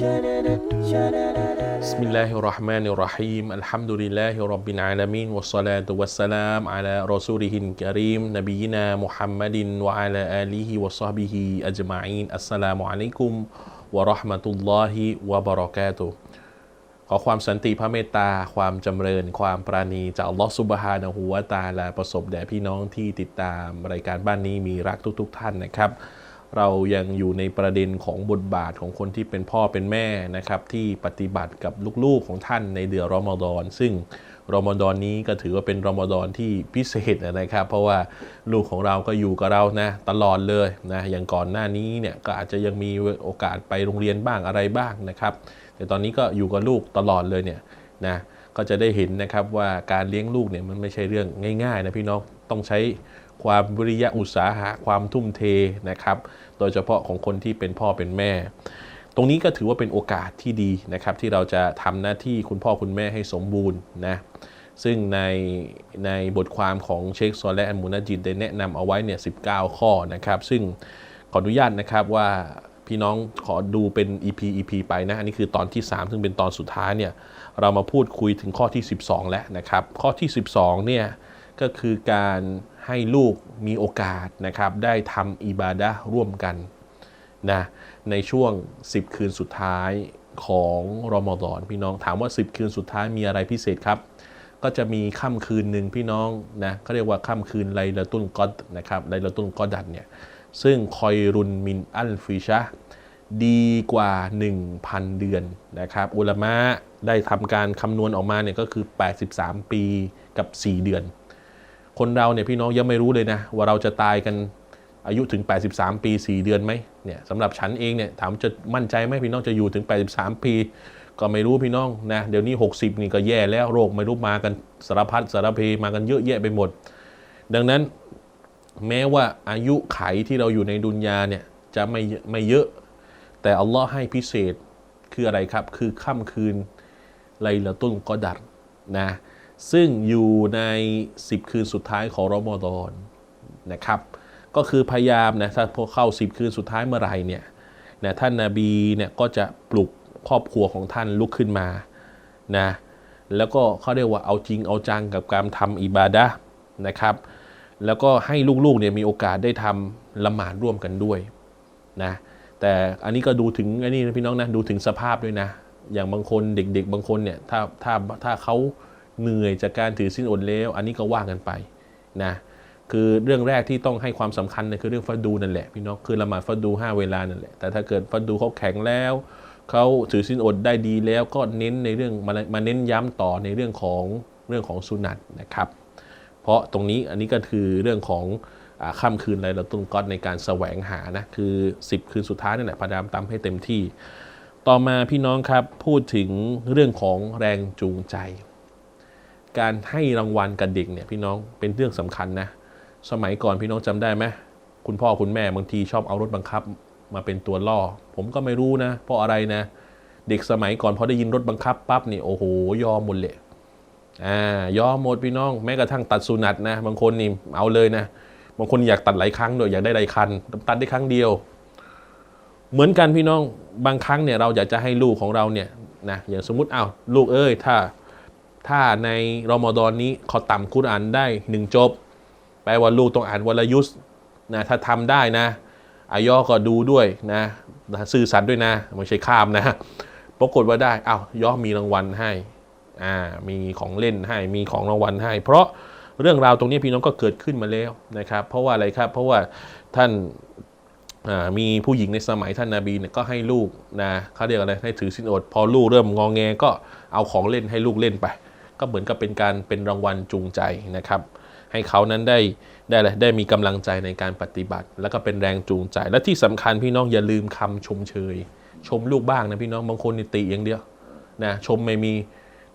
بسم الله الرحمن الرحيم الحمد لله رب العالمين والصلاة والسلام على رسوله الكريم نبينا محمد وعلى آله وصحبه أجمعين السلام عليكم ورحمة الله وبركاته ขอความสันติพระเมตตา ความจำเริญ ความปราณีจากอัลลอฮฺซุบฮานะฮูวะตาลาประสบแด่พี่น้องที่ติดตามรายการบ้านนี้มีรักทุก ๆ ท่านนะครับ เรายังอยู่ในประเด็นของบทบาทของคนที่เป็นพ่อเป็นแม่นะครับที่ปฏิบัติกับลูกๆของท่านในเดือนรอมฎอน ซึ่งรอมฎอนนี้ก็ถือว่าเป็นรอมฎอนที่พิเศษนะครับ เพราะว่าลูกของเราก็อยู่กับเรานะตลอดเลยนะอย่างก่อนหน้านี้เนี่ยก็อาจจะยังมีโอกาสไปโรงเรียนบ้างอะไรบ้างนะครับ แต่ตอนนี้ก็อยู่กับลูกตลอดเลยเนี่ยนะก็จะได้เห็นนะครับว่าการเลี้ยงลูกเนี่ยมันไม่ใช่เรื่องง่ายๆนะพี่น้องต้องใช้ ความวิริยะอุตสาหะความทุ่มเทนะครับ โดยเฉพาะของคนที่เป็นพ่อเป็นแม่ ตรงนี้ก็ถือว่าเป็นโอกาสที่ดีนะครับ ที่เราจะทำหน้าที่คุณพ่อคุณแม่ให้สมบูรณ์นะซึ่งในในบทความของเชคซอลและอันมูนาจิดได้แนะนำเอาไว้เนี่ย19 ข้อนะครับ ซึ่งขออนุญาตนะครับว่าพี่น้องขอดูเป็น EP EP ไปนะ อันนี้คือตอนที่ 3 ซึ่งเป็นตอนสุดท้ายเนี่ยเรามาพูดคุยถึงข้อที่ 12 แล้วนะครับ ข้อที่ 12เนี่ยก็คือการ ให้ลูกมีโอกาสนะครับได้ทำอิบาดะร่วมกันนะในช่วง 10 คืนสุดท้ายของรอมฎอนพี่น้องถามว่า 10 คืนสุดท้ายมีอะไรพิเศษครับ ก็จะมีค่ำคืนหนึ่งพี่น้องนะเขาเรียกว่าค่ำคืนไลละตุนกอดนะครับไลละตุนกอดัดเนี่ยซึ่งคอยรุนมินอัลฟิชะดีกว่า 1,000 เดือนนะครับ อุลามะได้ทำการคำนวณออกมาเนี่ยก็คือ 83 ปีกับ 4 เดือน คนเราเนี่ยพี่น้องยังไม่รู้เลยนะ ว่าเราจะตายกันอายุถึง 83 ปี 4 เดือนไหมเนี่ยสำหรับฉันเองเนี่ยถามจะมั่นใจไหมพี่น้องจะอยู่ถึง 83 ปี ก็ไม่รู้พี่น้องนะเดี๋ยวนี้ 60 นี่ก็แย่แล้วโรคไม่รู้มากันสารพัดสารเพมากันเยอะแยะไปหมด ดังนั้นแม้ว่าอายุไขที่เราอยู่ในดุนยาเนี่ยจะไม่ไม่เยอะ แต่อัลลอฮ์ให้พิเศษคืออะไรครับ คือค่ำคืนไลละตุนกอดัดนะ ซึ่งอยู่ใน 10 คืนสุดท้ายของรอมฎอนนะครับ ก็คือพยายามนะถ้าพอเข้า 10 คืนสุดท้ายเมื่อไรเนี่ยนะท่านนาบีเนี่ยก็จะปลุกครอบครัวของท่านลุกขึ้นมานะแล้วก็เขาเรียกว่าเอาจริงเอาจังกับการทำอิบาดะนะครับ แล้วก็ให้ลูกๆเนี่ยมีโอกาสได้ทำละหมาดร่วมกันด้วยนะแต่อันนี้ก็ดูถึงอันนี้นะพี่น้องนะดูถึงสภาพด้วยนะ อย่างบางคนเด็ก ๆ บางคนเนี่ยถ้าถ้าถ้าเขา เหนื่อยจากการถือสิ้นอดแล้ว อันนี้ก็ว่ากันไปนะคือเรื่องแรกที่ต้องให้ความสำคัญเนี่ยคือเรื่องฟัดดูนั่นแหละพี่น้องคือละหมาดฟัดดู 5 เวลานั่นแหละแต่ถ้าเกิดฟัดดูเขาแข็งแล้วเขาถือสิ้นอดได้ดีแล้วก็เน้นในเรื่องมามาเน้นย้ำต่อในเรื่องของเรื่องของสุนัตนะครับ เพราะตรงนี้อันนี้ก็คือเรื่องของอาค่ำคืนอะไลละตุนก๊อดในการแสวงหานะคือ 10 คืนสุดท้ายนั่นแหละพยายามตามให้เต็มที่ ต่อมาพี่น้องครับพูดถึงเรื่องของแรงจูงใจ การให้รางวัลกับเด็กเนี่ยพี่น้องเป็นเรื่องสำคัญนะ สมัยก่อนพี่น้องจำได้ไหมคุณพ่อคุณแม่บางทีชอบเอารถบังคับมาเป็นตัวล่อ ผมก็ไม่รู้นะ เพราะอะไรนะ เด็กสมัยก่อนพอได้ยินรถบังคับปั๊บนี่โอ้โหยอมหมดเลยอ่ายอมหมดพี่น้อง แม้กระทั่งตัดสุนัตนะ บางคนนี่เอาเลยนะ บางคนอยากตัดหลายครั้งด้วยอยากได้หลายคันตัดได้ครั้งเดียว เหมือนกันพี่น้องบางครั้งเนี่ยเราอยากจะให้ลูกของเราเนี่ยนะอย่างสมมติอ้าวลูกเอ้ยถ้า ถ้าในรอมฎอนนี้เขาต่ำคุรอานได้หนึ่งจบ แปลว่าลูกต้องอ่านวลยุสนะถ้าทำได้นะ อายอก็ดูด้วยนะซื่อสัตย์ด้วยนะไม่ใช่ข้ามนะปรากฏว่าได้เอ้าวยอมีรางวัลให้อ่ามีของเล่นให้มีของรางวัลให้ เพราะเรื่องราวตรงนี้พี่น้องก็เกิดขึ้นมาแล้วนะครับ เพราะว่าอะไรครับ เพราะว่าท่านมีผู้หญิงในสมัยท่านนาบีเนี่ยก็ให้ลูกนะเขาเรียกอะไรให้ถือสินอด พอลูกเริ่มงองแงก็เอาของเล่นให้ลูกเล่นไป ก็เหมือนกับเป็นการเป็นรางวัลจูงใจนะครับ ให้เขานั้นได้ได้อะไรได้มีกำลังใจในการปฏิบัติ แล้วก็เป็นแรงจูงใจ และที่สำคัญพี่น้องอย่าลืมคำชมเชย ชมลูกบ้างนะพี่น้องบางคนติอย่างเดียวนะชมไม่มี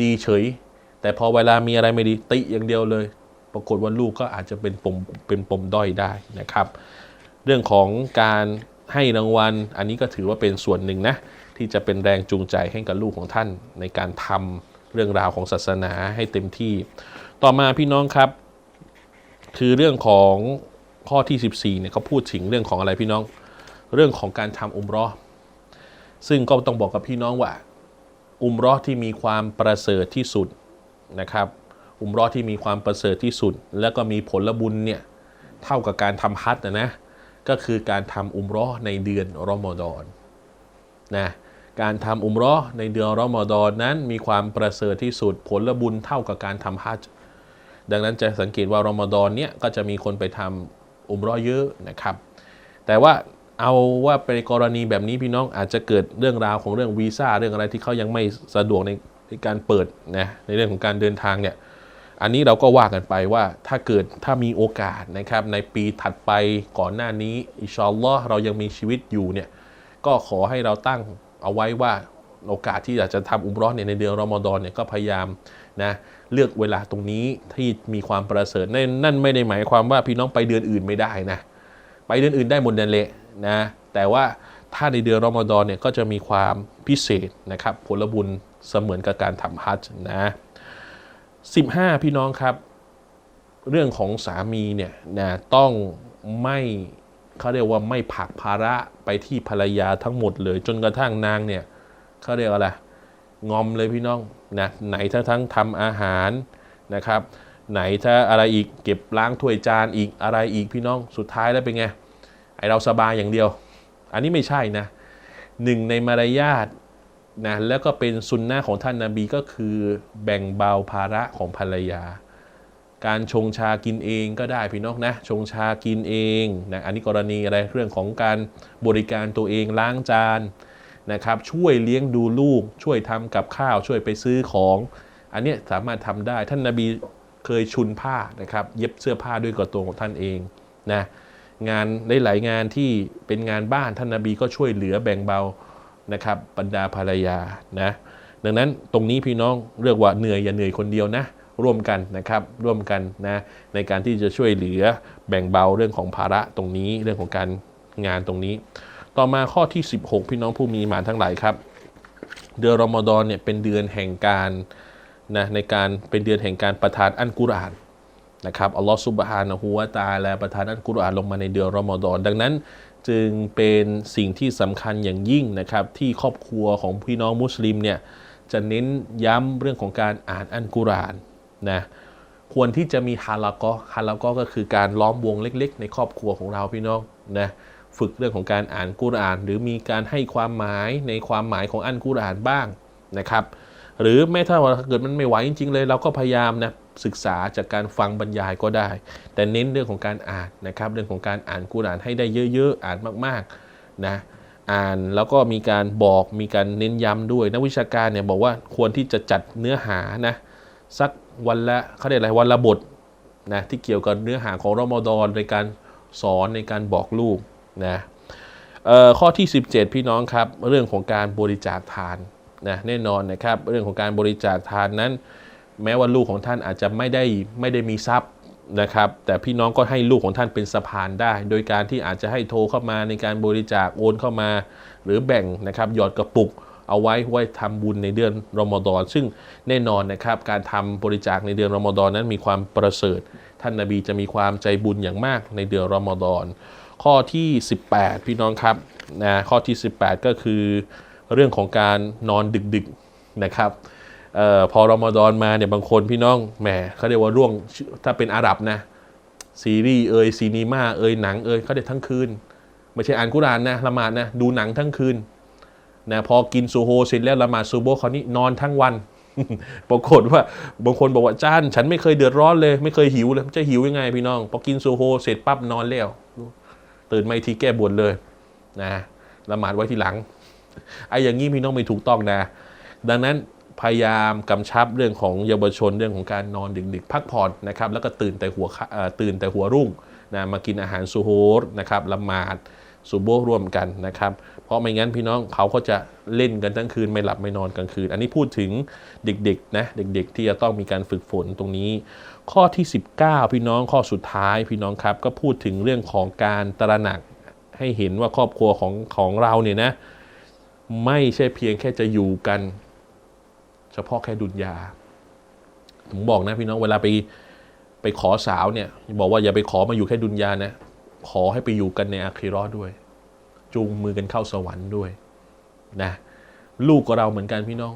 ดีเฉย แต่พอเวลามีอะไรไม่ดีติอย่างเดียวเลย ปรากฏว่าลูกก็อาจจะเป็นปมเป็นปมด้อยได้นะครับ เรื่องของการให้รางวัล อันนี้ก็ถือว่าเป็นส่วนหนึ่งนะที่จะเป็นแรงจูงใจให้กับลูกของท่านในการทำ เรื่องราวของศาสนาให้เต็มที่ ต่อมาพี่น้องครับ คือเรื่องของข้อที่ 14เนี่ยเขาพูดถึงเรื่องของอะไรพี่น้อง เรื่องของการทำอุมรอซึ่งก็ต้องบอกกับพี่น้องว่า อุมรอที่มีความประเสริฐที่สุดนะครับ อุมรอที่มีความประเสริฐที่สุด แล้วก็มีผลบุญเนี่ยเท่ากับการทำฮัจญ์นะนะก็คือการทำอุมรอในเดือนรอมฎอนนะ การทำอุมรอในเดือนรอมฎอนนั้นมีความประเสริฐที่สุดผลบุญเท่ากับการทำฮัจญ์ดังนั้นจะสังเกตว่ารอมฎอนเนี่ยก็จะมีคนไปทำอุมรอเยอะนะครับ แต่ว่าเอาว่าเป็นกรณีแบบนี้พี่น้องอาจจะเกิดเรื่องราวของเรื่องวีซ่าเรื่องอะไรที่เขายังไม่สะดวกในในการเปิดนะในเรื่องของการเดินทางเนี่ยอันนี้เราก็ว่ากันไปว่าถ้าเกิดถ้ามีโอกาสนะครับในปีถัดไปก่อนหน้านี้อิชอัลลอฮ์เรายังมีชีวิตอยู่เนี่ยก็ขอให้เราตั้ง เอาไว้ว่าโอกาสที่อยากจะทำอุมรอเนี่ยในเดือนรอมฎอนเนี่ยก็พยายามนะเลือกเวลาตรงนี้ที่มีความประเสริฐนั่นไม่ได้หมายความว่าพี่น้องไปเดือนอื่นไม่ได้นะไปเดือนอื่นได้หมดเดือนเละนะแต่ว่าถ้าในเดือนรอมฎอนเนี่ยก็จะมีความพิเศษนะครับผลบุญเสมือนกับการทำฮัจญ์นะ15 พี่น้องครับ เรื่องของสามีเนี่ยนะต้องไม่ เขาเรียกว่าไม่ผลักภาระไปที่ภรรยาทั้งหมดเลย จนกระทั่งนางเนี่ยเขาเรียกอะไรงอมเลยพี่น้องนะไหนทั้งทั้งทำอาหารนะครับ ไหนถ้าอะไรอีกเก็บล้างถ้วยจานอีกอะไรอีกพี่น้องสุดท้ายแล้วเป็นไงไอเราสบายอย่างเดียว อันนี้ไม่ใช่นะหนึ่งในมารยาทนะแล้วก็เป็นสุนนะของท่านนาบีก็คือแบ่งเบาภาระของภรรยา การชงชากินเองก็ได้พี่น้องนะชงชากินเองนะอันนี้กรณีอะไรเรื่องของการบริการตัวเองล้างจานนะครับช่วยเลี้ยงดูลูก ช่วยทำกับข้าวช่วยไปซื้อของ อันนี้สามารถทำได้ท่านนาบีเคยชุนผ้านะครับเย็บเสื้อผ้าด้วยกับตัวของท่านเองนะงานหลายงานที่เป็นงานบ้านท่านนาบีก็ช่วยเหลือแบ่งเบานะครับบรรดาภรรยานะดังนั้นตรงนี้พี่น้องเรียกว่าเหนื่อยอย่าเหนื่อยคนเดียวนะ ร่วมกันนะครับร่วมกันนะในการที่จะช่วยเหลือแบ่งเบาเรื่องของภาระตรงนี้เรื่องของการงานตรงนี้ ต่อมาข้อที่ 16 พี่น้องผู้มีหมานทั้งหลายครับ เดือนรอมฎอนเนี่ยเป็นเดือนแห่งการนะในการเป็นเดือนแห่งการประทานอันกุรอานนะครับอัลลอฮฺซุบฮานะฮูวะตาอาลาประทานอันกุรอานลงมาในเดือนรอมฎอนดังนั้นจึงเป็นสิ่งที่สำคัญอย่างยิ่งนะครับ ที่ครอบครัวของพี่น้องมุสลิมเนี่ยจะเน้นย้ำเรื่องของการอ่านอันกุรอาน นะควรที่จะมีฮาลากอฮาลากอก็คือการล้อมวงเล็ก ๆ ในครอบครัวของเราพี่น้องนะฝึกเรื่องของการอ่านกุรอาน หรือมีการให้ความหมายในความหมายของอันกุรอานบ้างนะครับ หรือแม้ถ้าเกิดมันไม่ไหวจริง ๆ เลยเราก็พยายามนะศึกษาจากการฟังบรรยายก็ได้ แต่เน้นเรื่องของการอ่านนะครับ เรื่องของการอ่านกุรอานให้ได้เยอะๆอ่านมากๆนะอ่านแล้วก็มีการบอกมีการเน้นย้ำด้วยนักวิชาการเนี่ยบอกว่าควรที่จะจัดเนื้อหานะสัก วันละเขาเรียกอะไรวันละบทนะที่เกี่ยวกับเนื้อหาของรอมฎอนในการสอนในการบอกลูกนะข้อที่ 17 พี่น้องครับ เรื่องของการบริจาคทานนะแน่นอนนะครับ เรื่องของการบริจาคทานนั้น แม้ว่าลูกของท่านอาจจะไม่ได้ไม่ได้มีทรัพย์นะครับ แต่พี่น้องก็ให้ลูกของท่านเป็นสะพานได้ โดยการที่อาจจะให้โทรเข้ามาในการบริจาคโอนเข้ามา หรือแบ่งนะครับหยอดกระปุก เอาไว้ไว้ทำบุญในเดือนรอมฎอนซึ่งแน่นอนนะครับ การทำบริจาคในเดือนรอมฎอนนั้นมีความประเสริฐ ท่านนาบีจะมีความใจบุญอย่างมากในเดือนรอมฎอนข้อที่ 18 พี่น้องครับนะข้อที่ 18 ก็คือ เรื่องของการนอนดึกๆนะครับออพอรอมฎอนมาเนี่ยบางคนพี่น้องแหมเขาเรียกว่าร่วงถ้าเป็นอาหรับนะซีรีส์เอยซีนีมาเอยหนังเอยเขาเด็ดทั้งคืน ไม่ใช่อ่านกุรานนะละหมาดนะดูหนังทั้งคืน นะพอกินซูโฮเสร็จแล้วละหมาดซูโบคราวนี้นอนทั้งวันปรากฏว่าบางคนบอกว่าจ้าน ฉันไม่เคยเดือดร้อนเลย ไม่เคยหิวเลยจะหิวยังไงพี่น้องพอกินซูโฮเสร็จปั๊บนอนแล้วตื่นมาทีแก้บวนเลยนะละหมาดไว้ทีหลังไอ้อย่างนี้พี่น้องไม่ถูกต้องนะ ดังนั้นพยายามกำชับเรื่องของเยาวชนเรื่องของการนอนดึกๆพักผ่อนนะครับ แล้วก็ตื่นแต่หัวตื่นแต่หัวรุ่งนะมากินอาหารซูโฮนะครับละหมาด ซูโบร่วมกันนะครับ เพราะไม่งั้นพี่น้องเขาก็จะเล่นกันทั้งคืนไม่หลับไม่นอนกลางคืน อันนี้พูดถึงเด็กๆนะเด็กๆ ที่จะต้องมีการฝึกฝนตรงนี้ ข้อที่ 19 พี่น้องข้อสุดท้ายพี่น้องครับ ก็พูดถึงเรื่องของการตระหนักให้เห็นว่าครอบครัวของของเราเนี่ยนะไม่ใช่เพียงแค่จะอยู่กัน เฉพาะแค่ดุนยาผมบอกนะพี่น้องเวลาไปไปขอสาวเนี่ยบอกว่าอย่าไปขอมาอยู่แค่ดุนยานะ ขอให้ไปอยู่กันในอาคิเราะห์ด้วย จูงมือกันเข้าสวรรค์ด้วยนะลูกกับเราเหมือนกันพี่น้อง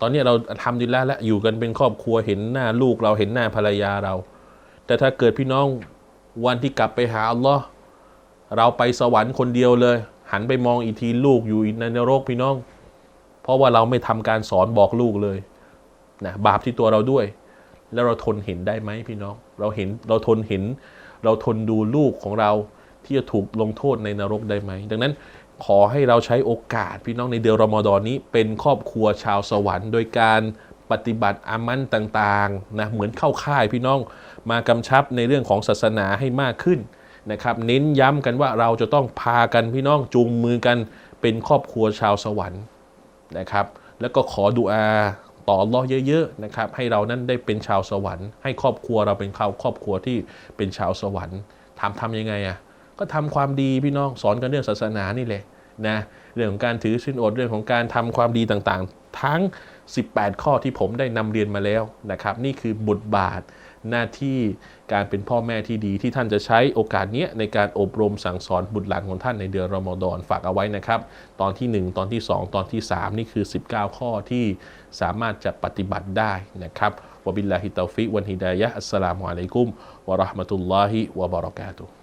ตอนนี้เราทำดีแล้วและอยู่กันเป็นครอบครัวเห็นหน้าลูกเราเห็นหน้าภรรยาเรา แต่ถ้าเกิดพี่น้องวันที่กลับไปหาอัลลอฮ์เราไปสวรรค์คนเดียวเลย หันไปมองอีกทีลูกอยู่ในนรกพี่น้อง เพราะว่าเราไม่ทำการสอนบอกลูกเลยนะบาปที่ตัวเราด้วย แล้วเราทนเห็นได้ไหมพี่น้อง เราเห็นเราทนเห็น เราทนดูลูกของเราที่จะถูกลงโทษในนรกได้ไหม ดังนั้นขอให้เราใช้โอกาสพี่น้องในเดือนรอมฎอนนี้ เป็นครอบครัวชาวสวรรค์ โดยการปฏิบัติอามันต่างๆนะเหมือนเข้าค่ายพี่น้องมากำชับในเรื่องของศาสนาให้มากขึ้นนะครับ เน้นย้ำกันว่าเราจะต้องพากันพี่น้องจูงมือกันเป็นครอบครัวชาวสวรรค์นะครับ แล้วก็ขอดุอา ต่ออัลเลอเยอะๆนะครับให้เรานั้นได้เป็นชาวสวรรค์ ให้ครอบครัวเราเป็นเขาครอบครัวที่เป็นชาวสวรรค์ทำทำยังไงอะก็ทำความดีพี่น้องสอนกันเรื่องศาสนานี่แหละนะเรื่องของการถือศีลอดเรื่องของการทำความดีต่างๆ ทั้ง 18 ข้อที่ผมได้นำเรียนมาแล้วนะครับนี่คือบทบาท หน้าที่การเป็นพ่อแม่ที่ดีที่ท่านจะใช้โอกาสเนี้ยในการอบรมสั่งสอนบุตรหลานของท่านในเดือนรอมฎอนฝากเอาไว้นะครับ ตอนที่ 1 ตอนที่ 2 ตอนที่ 3 นี่คือ 19 ข้อที่สามารถจะปฏิบัติได้นะครับวบิลลาฮิตาฟิวันฮิดายะอัสสลามุอะลัยกุมวะราะห์มะตุลลอฮิวะบะเราะกาตุฮ์